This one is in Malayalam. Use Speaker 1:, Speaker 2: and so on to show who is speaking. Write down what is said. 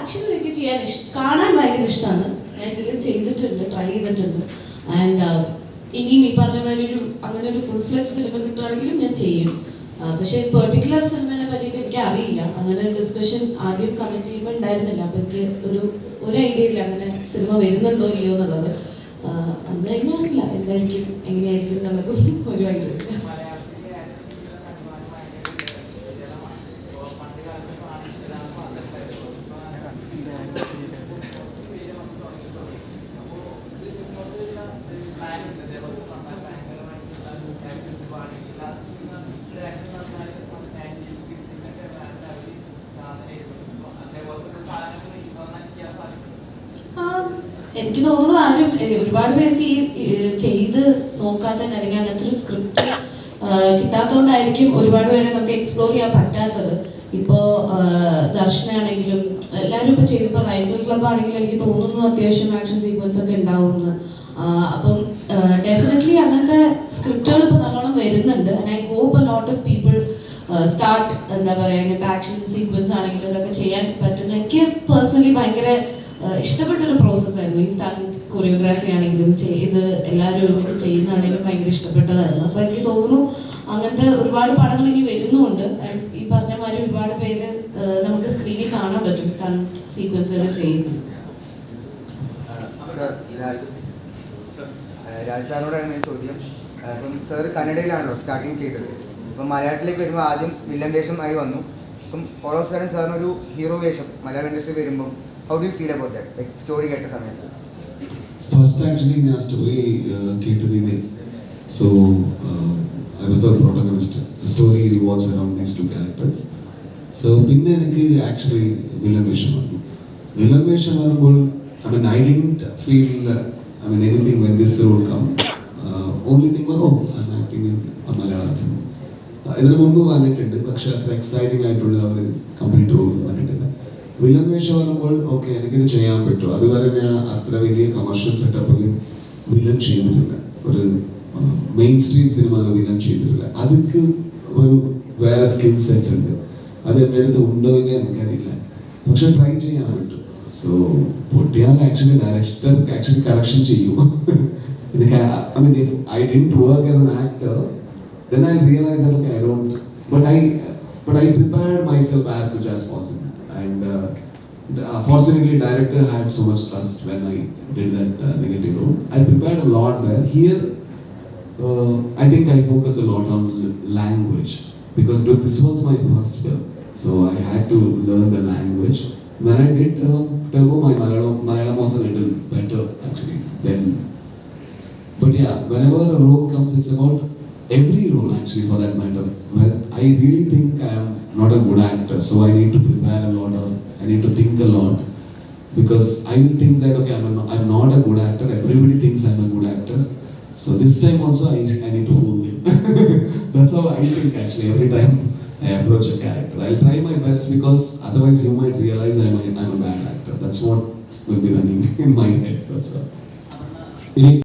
Speaker 1: ആക്ഷനിലേക്ക് ചെയ്യാൻ ഇഷ്ടം കാണാൻ ഭയങ്കര ഇഷ്ടമാണ് ഞാൻ ഇതിൽ ചെയ്തിട്ടുണ്ട് ട്രൈ ചെയ്തിട്ടുണ്ട്. ആൻഡ് ഇനിയും ഈ പറഞ്ഞ മാതിരി ഒരു അങ്ങനെ ഒരു ഫുൾ ഫ്ലെക്സ് സിനിമ കിട്ടുവാണെങ്കിലും ഞാൻ ചെയ്യും. പക്ഷെ പെർട്ടിക്കുലർ സിനിമയെ പറ്റിയിട്ട് എനിക്ക് അറിയില്ല. അങ്ങനെ ഒരു ഡിസ്കഷൻ ആദ്യം കമ്മിറ്റ് ചെയ്യുമ്പോൾ ഉണ്ടായിരുന്നില്ല. അപ്പം എനിക്ക് ഒരു ഒരു ഐഡിയ ഇല്ല അങ്ങനെ സിനിമ വരുന്നുണ്ടോ ഇല്ലയോ എന്നുള്ളത്. അത് അറിയില്ല. എന്തായിരിക്കും എങ്ങനെയായിരിക്കും എന്നുള്ളതും ഒരു ഐഡിയ എനിക്ക് തോന്നുന്നു ആരും ഒരുപാട് പേർക്ക് ഈ ചെയ്ത് നോക്കാത്ത അല്ലെങ്കിൽ അങ്ങനത്തെ ഒരു സ്ക്രിപ്റ്റ് കിട്ടാത്തതുകൊണ്ടായിരിക്കും ഒരുപാട് പേരെ നമുക്ക് എക്സ്പ്ലോർ ചെയ്യാൻ പറ്റാത്തത്. ഇപ്പോ ദർശനാണെങ്കിലും എല്ലാവരും ഇപ്പൊ ചെയ്തപ്പോ റൈഫിൾ ക്ലബ് ആണെങ്കിലും എനിക്ക് തോന്നുന്നു അത്യാവശ്യം ആക്ഷൻ സീക്വൻസ് ഒക്കെ ഉണ്ടാവുമെന്ന്. അപ്പം ഡെഫിനറ്റ്ലി അങ്ങനത്തെ സ്ക്രിപ്റ്റുകൾ ഇപ്പൊ നല്ലോണം വരുന്നുണ്ട്. And I hope a lot of people start എന്താ പറയാ ആക്ഷൻ സീക്വൻസ് ആണെങ്കിലും ഇതൊക്കെ ചെയ്യാൻ പറ്റുന്ന എനിക്ക് പേഴ്സണലി ഭയങ്കര ഇഷ്ടപ്പെട്ടൊരു പ്രോസസ്സായിരുന്നു ഈ സ്റ്റാർട്ടിങ് കൊറിയോഗ്രാഫി ആണെങ്കിലും ചെയ്ത് എല്ലാവരും ഒരുമിച്ച് ചെയ്യുന്നതാണെങ്കിലും ഭയങ്കര ഇഷ്ടപ്പെട്ടതായിരുന്നു. അപ്പോൾ എനിക്ക് തോന്നുന്നു അങ്ങനത്തെ ഒരുപാട് പടങ്ങൾ ഇനി വരുന്നുണ്ട്. ഈ പറഞ്ഞ മാതിരി ഒരുപാട് പേര് നമുക്ക് സ്ക്രീനിൽ കാണാൻ പറ്റും സ്റ്റാർട്ട് സീക്വൻസുകൾ
Speaker 2: ഈ ചോദ്യം. സാർ കന്നഡയിലാണല്ലോ സ്റ്റാർട്ടിങ് ചെയ്തത്. ഇപ്പം മലയാളത്തിലേക്ക് വരുമ്പോൾ ആദ്യം വില്ലൻ വേഷമായി വന്നു. ഇപ്പം ഓൾ ഓഫ് സഡൻ ഹീറോ വേഷം മലയാളം ഇൻഡസ്ട്രി വരുമ്പോൾ how do feel about that like story കേട്ട സമയത്ത്.
Speaker 3: ഫസ്റ്റ് ആക്ച്വലി ഞാൻ സ്റ്റോറി കേട്ടത് ഇത്. So I was the protagonist story revolves around these two characters so പിന്നെ എനിക്ക് ആക്ച്വലി വില്ലൻ വേഷം വന്നു. വില്ലൻ വേഷം വരുമ്പോൾ I mean I didn't feel I mean anything when this role come only thing oh I am acting in Malayalam. ഇതിനു മുമ്പ് വന്നിട്ടുണ്ട്. പക്ഷെ അത്ര എക്സൈറ്റിംഗ് ആയിട്ടുള്ള ഒരു കംപ്ലീറ്റ് റോൾ വന്നിട്ടില്ല. വില്ലൻ വേഷം വരുമ്പോൾ ഓക്കെ എനിക്കിത് ചെയ്യാൻ പറ്റും. അതുവരെ ഞാൻ അത്ര വലിയ കമേഴ്ഷ്യൽ സെറ്റപ്പിൽ വില്ലൻ ചെയ്തിട്ടില്ല. ഒരു മെയിൻ സ്ട്രീം സിനിമ വില്ലൻ ചെയ്തിട്ടില്ല. അതിക്ക് ഒരു വേറെ സ്കിൽ സെറ്റ്സ് ഉണ്ട്. അത് എന്റെ അടുത്ത് ഉണ്ടോ എന്ന് എനിക്കറിയില്ല. പക്ഷെ ട്രൈ ചെയ്യാൻ പറ്റും. സോ പൊട്ടിയാൽ ആക്ച്വലി ഡയറക്ടർ ആക്ച്വലി കറക്ഷൻ ചെയ്യും. എനിക്ക് I mean I didn't work as an actor then I'll realize that okay, I don't. But I, but I prepared myself as much as possible, and uh, uh, fortunately, director had so much trust when I did that uh, negative role. I prepared a lot there. Here, uh, I think I focused a lot on language because this was my first film, so I had to learn the language. When I did um, Turbo, my Malayalam, Malayalam was a little better actually than but yeah, whenever a role comes, it's about every role actually for that matter. Well, I really think I am not a good actor, so I need to prepare a lot or I need to think a lot because I will think that okay, I'm, a, I'm not a good actor. Everybody thinks I'm a good actor, so this time also I, I need to hold them. That's how I think actually every time I approach a character. I'll try my best because otherwise you might realize I'm a, I'm a bad actor. That's what will be running in my head. That's all. Uh,